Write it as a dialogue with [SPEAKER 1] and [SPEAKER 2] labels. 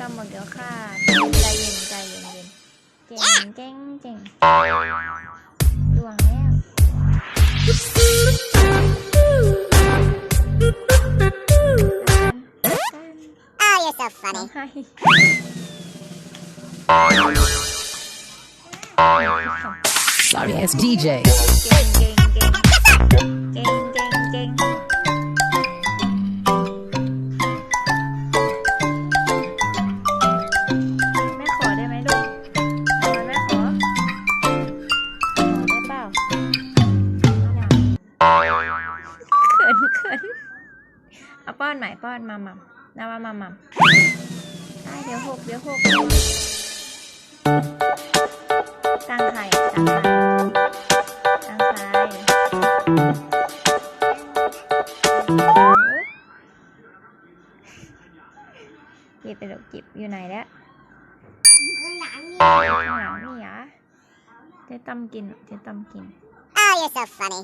[SPEAKER 1] ด
[SPEAKER 2] นะเจ๊ต้อมบอกเดี๋ยวขาดใจเย็นใจเย็นเย็นเจ๋งเจ๋งเจ๋งดวงแล้ว
[SPEAKER 1] Oh you're so
[SPEAKER 2] ร้อ
[SPEAKER 1] funny
[SPEAKER 2] งไห้
[SPEAKER 3] Sorry ass DJ.
[SPEAKER 2] เก่งเก่งเก่งเก่งเก่งเก่ง เอาป้อนใหม่ป้อนมามัมนาว่ามามัมได้เดี๋ยวหกเดี๋ยวหกตั้งไข่ตั้งไข่ตั้งไข่หยิบไปลูกหยิบอยู่ไหนแล้ว
[SPEAKER 1] ข้างหลังนี่
[SPEAKER 2] ข้างหลังนี่เหรอเจ๊ตำกินเจ๊ตำกิน
[SPEAKER 1] Oh you're so funny